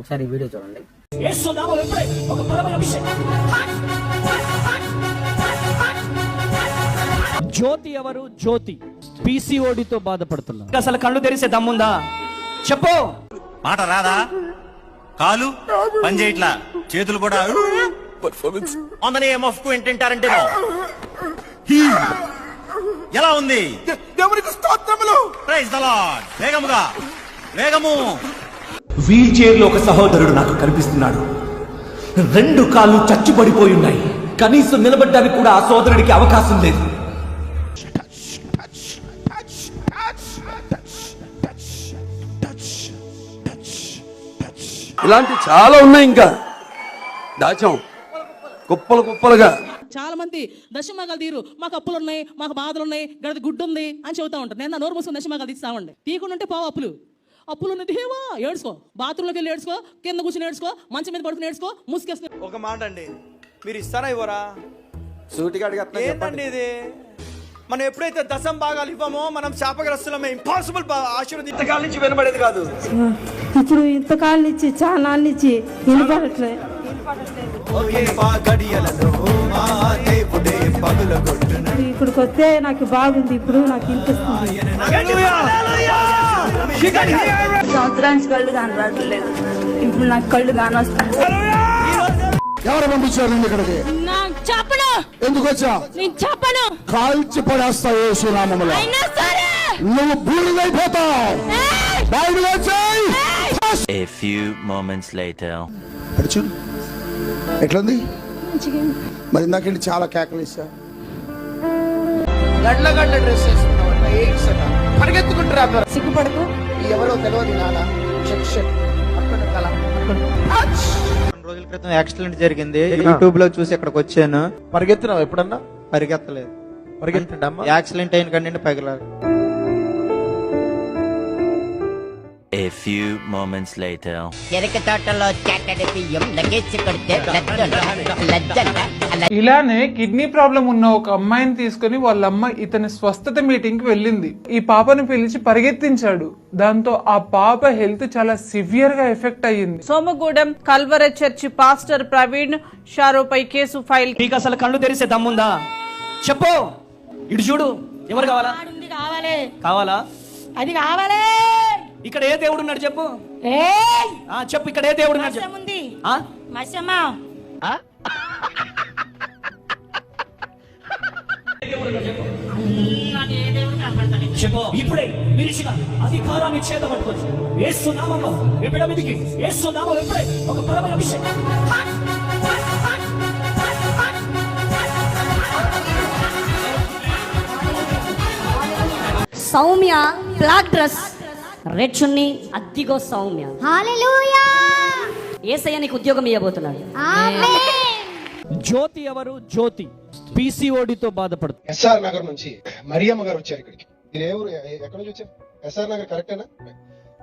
ఒకసారి ఈ వీడియో చూడండి. జ్యోతి ఎవరు? జ్యోతి. పీసీఓడితో బాధపడుతున్నారు. అసలు కళ్ళు తెరిసే దమ్ముందా? చెప్పు. మాట రాదా? కాలు? పని చేయట్లా? చేతులు కూడా? On the name of Quentin Tarantino ఎలా ఉంది? దేవునికి స్తోత్రములు. Praise the lord. వేగముగా. వేగము. వీల్ చైర్లో ఒక సహోదరుడు నాకు కనిపిస్తున్నాడు. రెండు కాళ్ళు చచ్చుపడిపోయి ఉన్నాయి. కనీసం నిలబడ్డానికి కూడా ఆ సోదరుడికి అవకాశం లేదు. ఇలాంటి చాలా ఉన్నాయి ఇంకా. దాచాం. కుప్పలు కుప్పలుగా. చాలా మంది దశమాగాలు తీరు. మాకు అప్పులు ఉన్నాయి మాకు బాధలు ఉన్నాయి గడది గుడ్డు ఉంది అని చెబుతా ఉంటారు. నేను నా నోరు మూసుకుని దశమాగాలు తీస్తామండి. తీయకుండా ఉంటే పోవు అప్పులు. అప్పులు ఉన్నది. హేవా ఏడ్చుకో బాత్రూంలోకి వెళ్ళి ఏడ్చుకో కింద కూర్చొని ఏడ్చుకో మంచం మీద పడుకుని ఏడ్చుకో ముసుకేసుకుని ఒక మాట అండి. మీరు ఇస్తారా ఇవ్వరా? సూటిగా అడిగేస్తున్నా ఏంటండి ఇది? మనం ఎప్పుడైతే దశం భాగాలు ఇవ్వమో మనం శాపగ్రస్తులమే. ఇంపాసిబుల్ ఆశీర్వది ఇంతకాల నుంచి వినబడేది కాదు. ఇప్పుడు ఇంతకాలం ఇచ్చి చాలా ఇచ్చి వినపడట్లే ఇక్కడికి వస్తే నాకు బాగుంది ఇప్పుడు నాకు వినిపిస్తుంది సంవత్సరానికి కళ్ళు కనబడట్లేదు ఇప్పుడు నాకు కళ్ళు కానొస్తుంది ఎవరు పంపించారు నిన్ను ఇక్కడికి? చెప్పను! ఎందుకు వచ్చా? నేను చెప్పను! కాల్చి పడేస్తా యేసునామములో అయినా సరే! నువ్వు బూడిదైపోతావు. బయటకు వచ్చేయ్ A few moments later. అడుచు ఎట్లుంది? మరి ఇందాకేంటి చాలా కేకలు ఇస్తా గడ్ల గడ్ల డ్రెస్ వేసుకున్నావు ఎయిడ్స్ అట పరిగెత్తుకుంటూ రాదు సిగ్గుపడకు. ఎవరో తెలియదు నాన్న. అక్కడ రోజుల క్రితం యాక్సిడెంట్ జరిగింది. యూట్యూబ్లో చూసి ఇక్కడికి వచ్చాను. పరిగెత్తినావు ఎప్పుడన్నా? పరిగెత్తలేదు. పరిగెత్తండి యాక్సిడెంట్ అయిన కండి పగిలారు. A few moments later. ఎరక తోటలో చాటడి బియ్యం లగేజ్ కొడితే లజ్జంట ఇలానే కిడ్నీ ప్రాబ్లం ఉన్న ఒక అమ్మాయిని తీసుకుని వాళ్ళ అమ్మ ఇతని స్వస్థత మీటింగ్కి వెళ్ళింది. ఈ పాపని పిలిచి పరిగెత్తించాడు. దాంతో ఆ పాప హెల్త్ చాలా సివియర్గా ఎఫెక్ట్ అయ్యింది. Somagudem Calvary church pastor Praveen షారోపై case file. నీకు అసలు కళ్ళు తెరిసే దమ్ముందా? చెప్పు. ఇటు చూడు. ఎవరు కావాలా? కావాలి. కావాలా? అది కావాలి. ఇక్కడ ఏ దేవుడు ఉన్నాడు చెప్పు? చెప్పు ఇక్కడ ఏ దేవుడు ఉన్నాడు చెప్పు. ఉంది ఆ? మసమా. చెప్పు ఇప్పుడే నిలిచిన అధికారాన్ని చేత పట్టుకొని ఏసు నామంలో ఎప్పుడ మీదికి ఏసు నామంలో ఎప్పుడే ఒక అభిషేకం. Soumya black dress. రెడ్ చున్ని అద్దిగో సౌమ్య. ఏసయ్య నీకు ఉద్యోగం ఇవ్వబోతున్నాడు జ్యోతి ఎవరు? జ్యోతి. పీసీఓడితో బాధపడుతున్నారు ఎస్ఆర్ నగర్ నుంచి మరియమ్మ గారు వచ్చారు ఇక్కడికి. మీరు ఏ ఊరు ఎ- ఎక్కడి నుంచి వచ్చారు? ఎస్ఆర్ నగర్ కరెక్టేనా?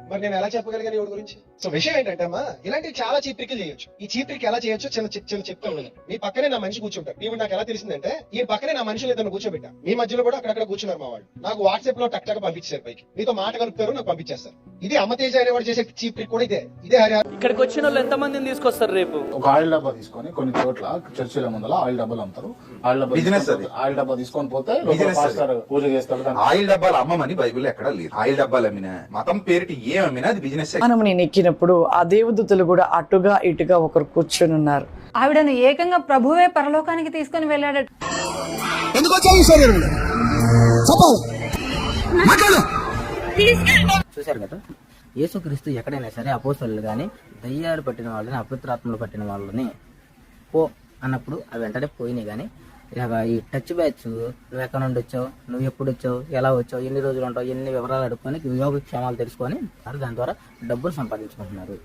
మరి నేను ఎలా చెప్పగలిగాను ఎవరి గురించి? సో విషయం ఏంటంటే అమ్మా ఇలాంటి చాలా చీప్ ట్రిక్లు చేయొచ్చు. ఈ చీప్ ట్రిక్ ఎలా చేయొచ్చు? చిన్న చిన్న చిన్న చెప్తా ఉన్నాను మీ పక్కనే నా మనిషి కూర్చుంటారు నీవు నాకు ఎలా తెలిసిందంటే ఈ పక్కనే నా మనుషులు ఇద్దరు కూర్చోబెట్టా. మీ మధ్యలో కూడా అక్కడక్కడ కూర్చున్నారు మా వాళ్ళు నాకు వాట్సాప్లో టక్ టక్ పంపించారు పైకి. మీతో మాట కలుపుతారు నాకు పంపించేస్తారు. ఇది అమ్మతేజ అనేవాడు చేసే చీప్ ట్రిక్ కూడా ఇదే. ఇదే హరి ఇక్కడికి వచ్చిన వాళ్ళు ఎంత మందిని తీసుకొస్తారు రేపు? ఒక ఆయిల్ డబ్బా తీసుకొని కొన్ని చోట్ల చర్చిల ముందర ఆయిల్ డబ్బాలు అమ్ముతారు. ఆయిల్ డబ్బా తీసుకొని పోతే- ఆయిల్ డబ్బా తీసుకొని పోతే లోపల Business పాస్టర్ పూజ చేస్తాడు దాన్ని ఆయిల్ డబ్బాలు అమ్మమని బైబిల్ ఎక్కడ లేదు. ఆయిల్ డబ్బాలు అమ్మినా మతం పేరిటి ఏం అమ్మినా అది బిజినెస్ మనం నేను ఎక్కినప్పుడు ఆ దేవదూతలు కూడా అటుగా ఇటుగా ఒకరు కూర్చొని ఉన్నారు. ఆవిడను ఏకంగా ప్రభువే పరలోకానికి తీసుకొని వెళ్ళాడు ఎందుకు వచ్చావు ఈ శరీరంలో? చెప్పాలి మాట్లాడు. చూశారు కదా. యేసుక్రీస్తు ఎక్కడైనా సరే అపోసలు కానీ దయ్యాలు పట్టిన వాళ్ళని అపవిత్రాత్మలు పట్టిన వాళ్ళని పో అన్నప్పుడు అవి వెంటనే పోయినాయి కానీ ఇలాగ ఈ టచ్ బ్యాచ్ నువ్వు ఎక్కడ నుండి వచ్చావు నువ్వు ఎప్పుడు వచ్చావు ఎలా వచ్చావు ఎన్ని రోజులు ఉంటావు ఎన్ని వివరాలు అడుక్కొని యోగక్షేమాలు తెలుసుకొని వారు దాని ద్వారా డబ్బులు సంపాదించుకుంటున్నారు.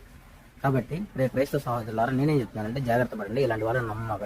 కాబట్టి రేపు క్రైస్తవ సహోదరులారా నేనేం చెప్తున్నానంటే జాగ్రత్త పడండి ఇలాంటి వాళ్ళని నమ్మకండి.